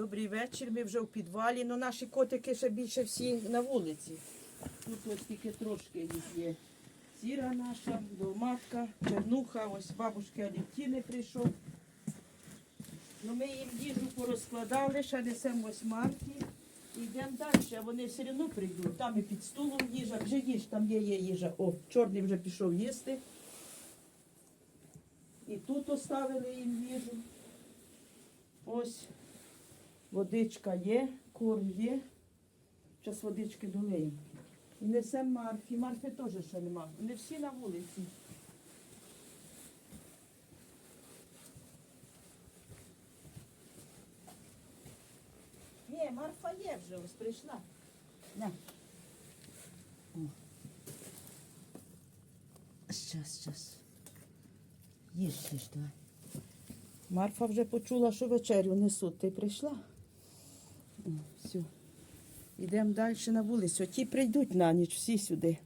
Добрий вечір. Ми вже в підвалі. Ну наші котики ще більше всі на вулиці. Тут ось тільки трошки їх є. Сіра наша, долматка, чернуха, ось бабушки Алівтіни прийшов. Ну ми їм їжу порозкладали, ще несемо восьмарки. І йдемо далі, а вони все одно прийдуть. Там і під столом їжа, вже їж, там є, є їжа. О, чорний вже пішов їсти. І тут оставили їм їжу. Ось водичка є, корм є. Зараз водички долиємо. І несемо Марфі. Марфи теж ще нема. Вони всі на вулиці. Ні, Марфа є вже, ось прийшла. На. Щас, щас. Їж, їж, давай. Марфа вже почула, що вечерю несуть. Ти прийшла? О, все. Йдемо далі на вулицю. Ті прийдуть на ніч всі сюди.